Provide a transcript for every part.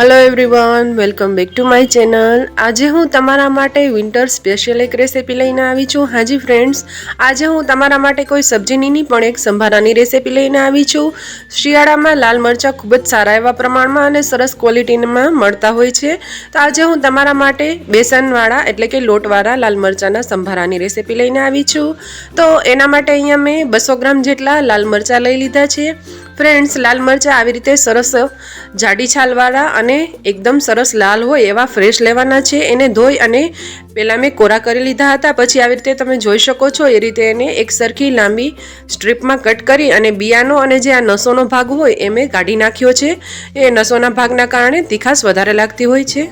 Hello everyone welcome back to my channel આજે હું તમારા માટે વિન્ટર સ્પેશિયલ એક રેસીપી લઈને આવી છું. હાજી ફ્રેન્ડ્સ આજે હું તમારા માટે કોઈ સબ્જીની નહીં પણ એક સંભારાની રેસીપી લઈને આવી છું. શિયાળામાં લાલ મરચાં ખૂબ જ સારા એવા પ્રમાણમાં અને સરસ ક્વોલિટીમાં મળતા હોય છે. તો આજે હું તમારા માટે બેસનવાળા એટલે કે લોટવાળા લાલ મરચાંના સંભારાની રેસીપી લઈને આવી છું. તો એના માટે અહીંયા મેં બસો ગ્રામ જેટલા લાલ મરચાં લઈ લીધા છે. ફ્રેન્ડ્સ, લાલ મરચાં આવી રીતે સરસ જાડી છાલવાળા અને એકદમ સરસ લાલ હોય એવા ફ્રેશ લેવાના છે. એને ધોઈ અને પહેલાં મેં કોરા કરી લીધા હતા. પછી આવી રીતે તમે જોઈ શકો છો, એ રીતે એને એક સરખી લાંબી સ્ટ્રીપમાં કટ કરી અને બિયાનો અને જે આ નસોનો ભાગ હોય એ મેં કાઢી નાખ્યો છે. એ નસોના ભાગના કારણે તીખાશ વધારે લાગતી હોય છે.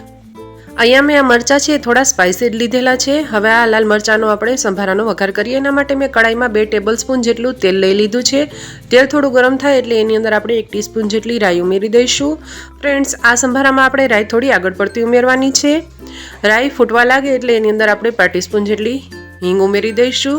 અહીંયા મેં આ મરચાં છે થોડા સ્પાઇસી લીધેલા છે. હવે આ લાલ મરચાંનો આપણે સંભારાનો વઘાર કરીએ. એના માટે મેં કડાઈમાં બે ટેબલ સ્પૂન જેટલું તેલ લઈ લીધું છે. તેલ થોડું ગરમ થાય એટલે એની અંદર આપણે એક ટીસ્પૂન જેટલી રાઈ ઉમેરી દઈશું. ફ્રેન્ડ્સ, આ સંભારામાં આપણે રાઈ થોડી આગળ પડતી ઉમેરવાની છે. રાઈ ફૂટવા લાગે એટલે એની અંદર આપણે પાંચ ટીસ્પૂન જેટલી હિંગ ઉમેરી દઈશું.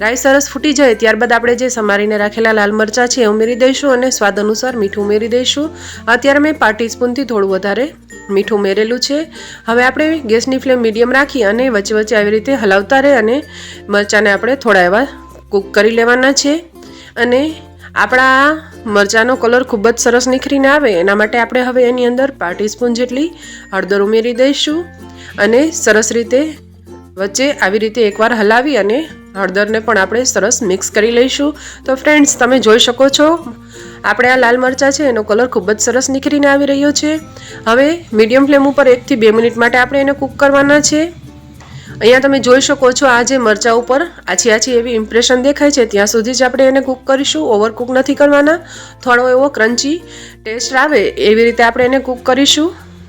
રાઈ સરસ ફૂટી જાય ત્યારબાદ આપણે જે સમારીને રાખેલા લાલ મરચાં છે એ ઉમેરી દઈશું અને સ્વાદ અનુસાર મીઠું ઉમેરી દઈશું. અત્યારે મેં પાંચ ટીસ્પૂનથી થોડું વધારે મીઠું ઉમેરેલું છે. હવે આપણે ગેસની ફ્લેમ મીડિયમ રાખી અને વચ્ચે વચ્ચે આવી રીતે હલાવતા રહે અને મરચાંને આપણે થોડા એવા કૂક કરી લેવાના છે. અને આપણા મરચાંનો કલર ખૂબ જ સરસ નીખરીને આવે, એના માટે આપણે હવે એની અંદર પાંચ ટીસ્પૂન જેટલી હળદર ઉમેરી દઈશું. અને સરસ રીતે વચ્ચે આવી રીતે એકવાર હલાવી અને હળદરને પણ આપણે સરસ મિક્સ કરી લઈશું. તો ફ્રેન્ડ્સ તમે જોઈ શકો છો, આપણે આ લાલ મરચાં છે, એનો કલર ખૂબ જ સરસ નીકળીને આવી રહ્યો છે. હવે મીડિયમ ફ્લેમ ઉપર એકથી બે મિનિટ માટે આપણે એને કૂક કરવાના છે. અહીંયા તમે જોઈ શકો છો આ જે મરચાં ઉપર આછી આછી એવી ઇમ્પ્રેશન દેખાય છે, ત્યાં સુધી જ આપણે એને કૂક કરીશું. ઓવરકૂક નથી કરવાના. થોડો એવો ક્રન્ચી ટેસ્ટ આવે એવી રીતે આપણે એને કૂક કરીશું.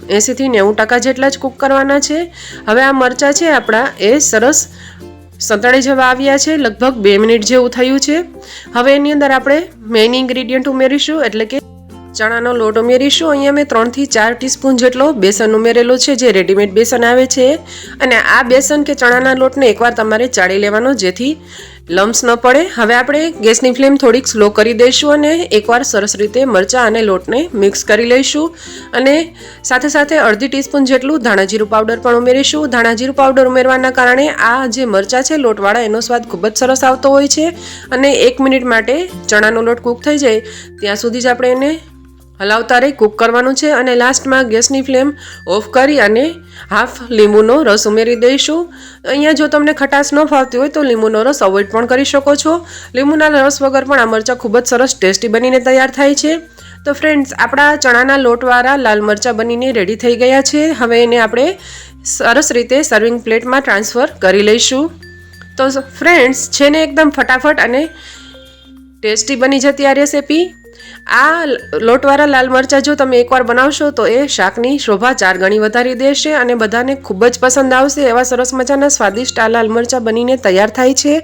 એંસીથી નેવું ટકા જેટલા જ કૂક કરવાના છે. હવે આ મરચાં છે આપણા, એ સરસ સંતળાઈ જવા આવ્યા છે, લગભગ બે મિનિટ જેવું થયું છે. હવે એની અંદર આપણે મેઇન ઇન્ગ્રીડિયન્ટ ઉમેરીશું, એટલે કે ચણાનો લોટ ઉમેરીશું. અહીંયા મેં ત્રણથી ચાર ટીસ્પૂન જેટલો બેસન ઉમેરેલો છે, જે રેડીમેડ બેસન આવે છે. અને આ બેસન કે ચણાના લોટને એકવાર તમારે ચાળી લેવાનો, જેથી લમ્સ ન પડે. હવે આપણે ગેસની ફ્લેમ થોડીક સ્લો કરી દઈશું અને એકવાર સરસ રીતે મરચાં અને લોટને મિક્સ કરી લઈશું. અને સાથે સાથે અડધી ટીસ્પૂન જેટલું ધાણાજીરું પાવડર પણ ઉમેરીશું. ધાણાજીરું પાવડર ઉમેરવાના કારણે આ જે મરચાં છે લોટવાળા, એનો સ્વાદ ખૂબ જ સરસ આવતો હોય છે. અને એક મિનિટ માટે ચણાનો લોટ કૂક થઈ જાય. ત્યાં સુધી જ આપણે એને હલાવતા રહી કૂક કરવાનું છે અને લાસ્ટમાં ગેસની ફ્લેમ ઓફ કરી અને હાફ લીંબુનો રસ ઉમેરી દઈશું. અહીંયા જો તમને ખટાશ ન ફાવતી હોય તો લીંબુનો રસ અવોઇડ પણ કરી શકો છો. લીંબુના રસ વગર પણ આ મરચાં ખૂબ જ સરસ ટેસ્ટી બનીને તૈયાર થાય છે. તો ફ્રેન્ડ્સ, આપણા ચણાના લોટવાળા લાલ મરચાં બનીને રેડી થઈ ગયા છે. હવે એને આપણે સરસ રીતે સર્વિંગ પ્લેટમાં ટ્રાન્સફર કરી લઈશું. તો ફ્રેન્ડ્સ, છે ને એકદમ ફટાફટ અને ટેસ્ટી બની જતી આ રેસીપી આ લોટવાળા લાલ મરચાં જો તમે એકવાર બનાવશો તો એ શાકની શોભા ચાર ગણી વધારી દેશે અને બધાને ખૂબ જ પસંદ આવશે એવા સરસ મજાના સ્વાદિષ્ટ આ લાલ મરચાં બનીને તૈયાર થાય છે.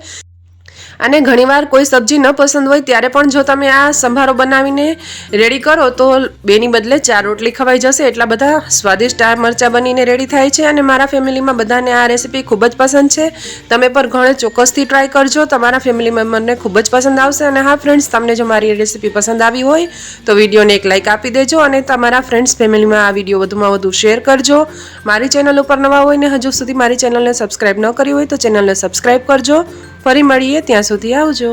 અને ઘણીવાર કોઈ સબ્જી ન પસંદ હોય ત્યારે પણ જો તમે આ સંભારો બનાવીને રેડી કરો, તો બેની બદલે ચાર રોટલી ખવાઈ જશે. એટલા બધા સ્વાદિષ્ટ આ મરચાં બનીને રેડી થાય છે અને મારા ફેમિલીમાં બધાને આ રેસીપી ખૂબ જ પસંદ છે. તમે પણ ઘણે ચોક્કસથી ટ્રાય કરજો. તમારા ફેમિલી મેમ્બરને ખૂબ જ પસંદ આવશે અને હા ફ્રેન્ડ્સ તમને જો મારી રેસીપી પસંદ આવી હોય, તો વિડીયોને એક લાઇક આપી દેજો અને તમારા ફ્રેન્ડ્સ ફેમિલીમાં આ વીડિયો વધુમાં વધુ શેર કરજો. મારી ચેનલ ઉપર નવા હોય ને હજુ સુધી મારી ચેનલને સબસ્ક્રાઈબ ન કરી હોય, તો ચેનલને સબસ્ક્રાઈબ કરજો. ફરી મળીએ ત્યાં સુધી આવજો.